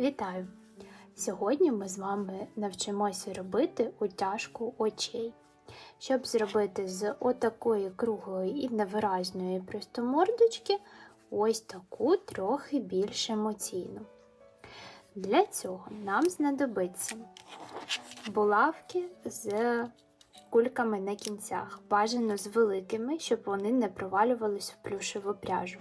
Вітаю! Сьогодні ми з вами навчимося робити утяжку очей. Щоб зробити з отакої круглої і невиразної простомордочки ось таку трохи більш емоційну. Для цього нам знадобиться булавки з кульками на кінцях, бажано з великими, щоб вони не провалювались в плюшеву пряжу.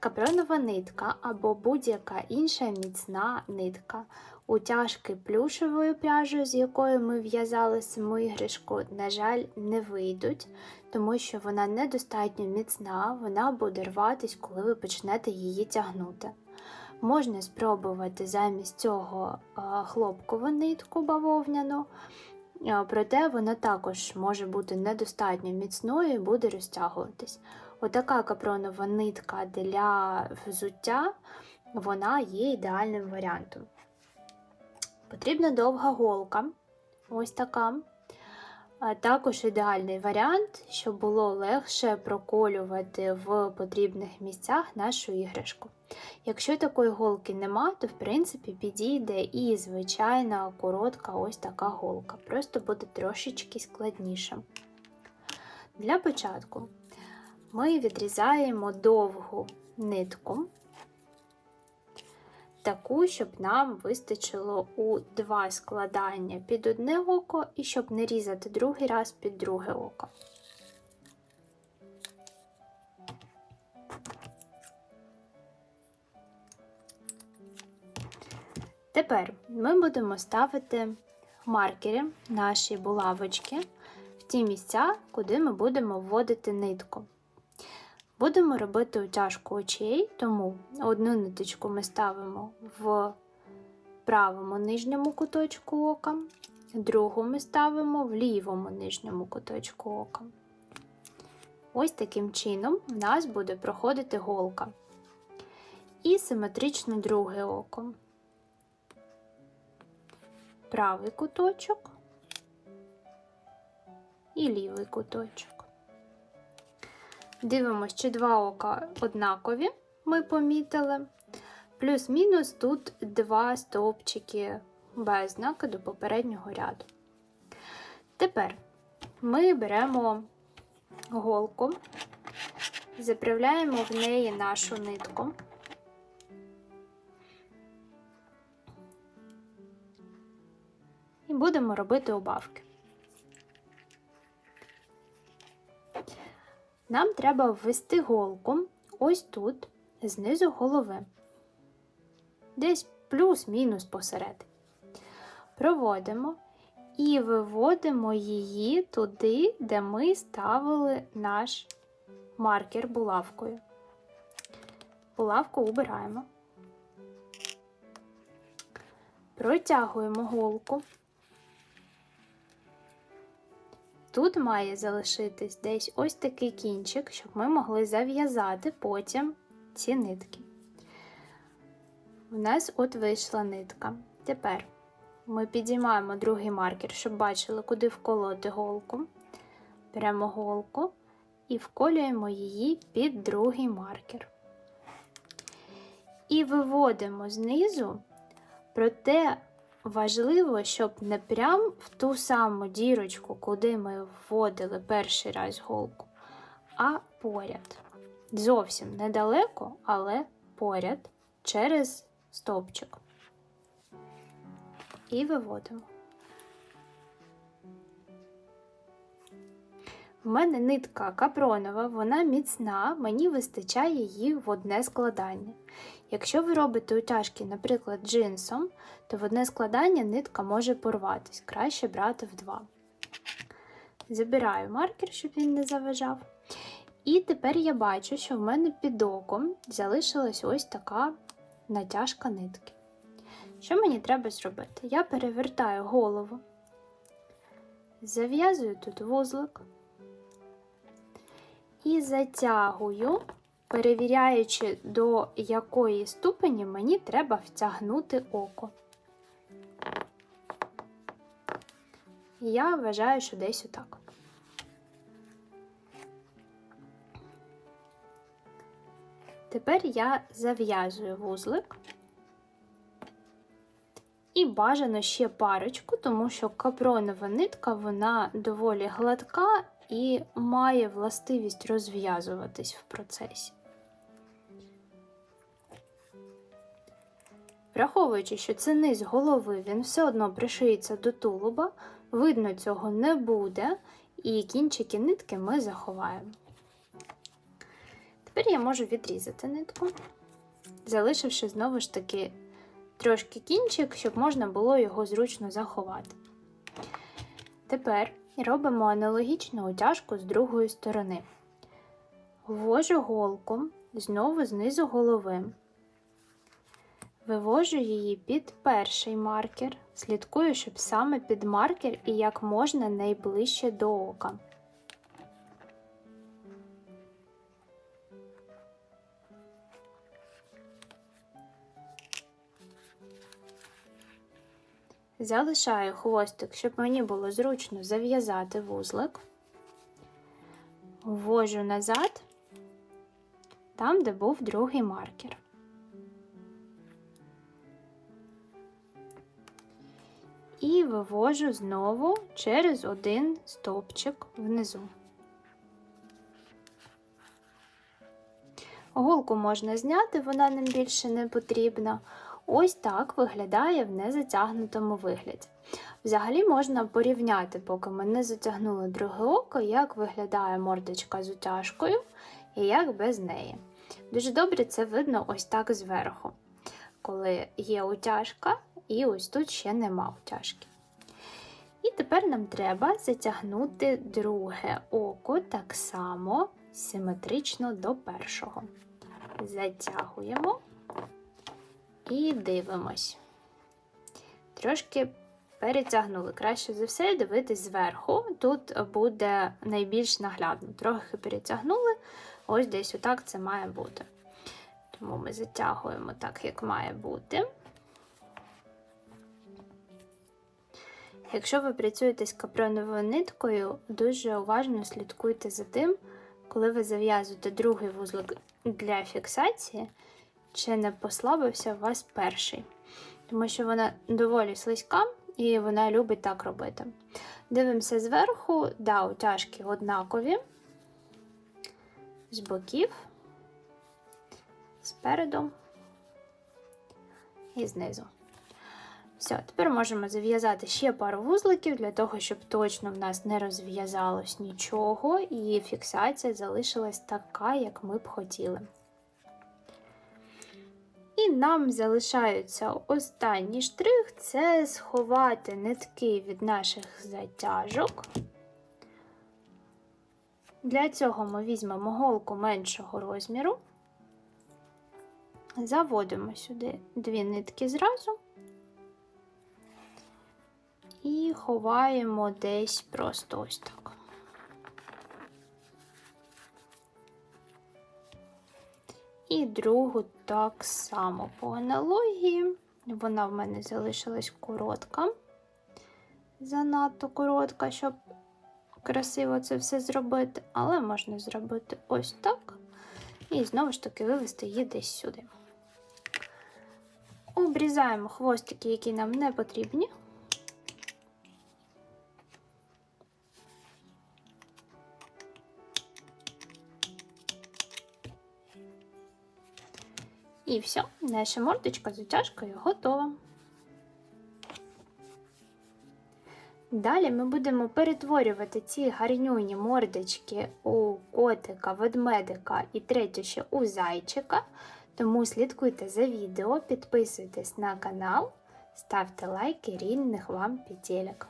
Капронова нитка або будь-яка інша міцна нитка. Утяжки плюшевою пряжею, з якою ми в'язали саму іграшку, на жаль, не вийдуть, тому що вона недостатньо міцна, вона буде рватись, коли ви почнете її тягнути. Можна спробувати замість цього е, хлопкову нитку бавовняну, е, проте вона також може бути недостатньо міцною і буде розтягуватись. Отака капронова нитка для взуття, вона є ідеальним варіантом. Потрібна довга голка, ось така. Також ідеальний варіант, щоб було легше проколювати в потрібних місцях нашу іграшку. Якщо такої голки нема, то в принципі підійде і звичайна коротка ось така голка. Просто буде трошечки складніше. Для початку ми відрізаємо довгу нитку, таку, щоб нам вистачило у два складання під одне око, і щоб не різати другий раз під друге око. Тепер ми будемо ставити маркери наші булавочки в ті місця, куди ми будемо вводити нитку. Будемо робити утяжку очей, тому одну ниточку ми ставимо в правому нижньому куточку ока, другу ми ставимо в лівому нижньому куточку ока. Ось таким чином в нас буде проходити голка. І симетрично друге око. Правий куточок і лівий куточок. Дивимося, чи два ока однакові, ми помітили. Плюс-мінус тут два стовпчики без знака до попереднього ряду. Тепер ми беремо голку, заправляємо в неї нашу нитку. І будемо робити обавки. Нам треба ввести голку ось тут, знизу голови, десь плюс-мінус посередині. Проводимо і виводимо її туди, де ми ставили наш маркер булавкою. Булавку убираємо, протягуємо голку. Тут має залишитись десь ось такий кінчик, щоб ми могли зав'язати потім ці нитки. У нас от вийшла нитка. Тепер ми підіймаємо другий маркер, щоб бачили, куди вколоти голку. Беремо голку і вколюємо її під другий маркер. І виводимо знизу, проте Важливо, щоб не прям в ту саму дірочку, куди ми вводили перший раз голку, а поряд. Зовсім недалеко, але поряд через стовпчик. І виводимо. У мене нитка капронова, вона міцна, мені вистачає її в одне складання. Якщо ви робите утяжки, наприклад, джинсом, то в одне складання нитка може порватись, краще брати в два. Забираю маркер, щоб він не заважав. І тепер я бачу, що в мене під оком залишилась ось така натяжка нитки. Що мені треба зробити? Я перевертаю голову, зав'язую тут вузлик і затягую, перевіряючи, до якої ступені мені треба втягнути око. Я вважаю, що десь отак. Тепер я зав'язую вузлик і бажано ще парочку, тому що капронова нитка вона доволі гладка і має властивість розв'язуватись в процесі. Враховуючи, що це низ голови, він все одно пришиється до тулуба, видно цього не буде, і кінчики нитки ми заховаємо. Тепер я можу відрізати нитку, залишивши знову ж таки трошки кінчик, щоб можна було його зручно заховати. Тепер робимо аналогічну утяжку з другої сторони. Ввожу голку знову знизу голови. Вивожу її під перший маркер, слідкую, щоб саме під маркер і як можна найближче до ока. Залишаю хвостик, щоб мені було зручно зав'язати вузлик, ввожу назад, там, де був другий маркер. І вивожу знову через один стовпчик внизу. Голку можна зняти, вона нам більше не потрібна. Ось так виглядає в незатягнутому вигляді. Взагалі можна порівняти, поки ми не затягнули друге око, як виглядає мордочка з утяжкою і як без неї. Дуже добре це видно ось так зверху, коли є утяжка, і ось тут ще нема утяжки. І тепер нам треба затягнути друге око так само симетрично до першого. Затягуємо і дивимось. Трошки перетягнули. Краще за все дивитись зверху. Тут буде найбільш наглядно. Трохи перетягнули, ось десь отак це має бути. Тому ми затягуємо так, як має бути. Якщо ви працюєте з капроновою ниткою, дуже уважно слідкуйте за тим, коли ви зав'язуєте другий вузлик для фіксації, чи не послабився у вас перший. Тому що вона доволі слизька і вона любить так робити. Дивимося зверху, да, утяжки однакові, з боків, спереду і знизу. Все, тепер можемо зав'язати ще пару вузликів для того, щоб точно в нас не розв'язалось нічого, і фіксація залишилась така, як ми б хотіли. І нам залишається останній штрих це сховати нитки від наших затяжок. Для цього ми візьмемо голку меншого розміру, заводимо сюди дві нитки зразу і ховаємо десь просто ось так. І другу так само по аналогії. Вона в мене залишилась коротка, занадто коротка, щоб красиво це все зробити, але можна зробити ось так. І знову ж таки вивести її десь сюди. Обрізаємо хвостики, які нам не потрібні. І все, наша мордочка з утяжкою готова. Далі ми будемо перетворювати ці гарнюні мордочки у котика, ведмедика і третю ще у зайчика. Тому слідкуйте за відео, підписуйтесь на канал, ставте лайки рівних вам петелек.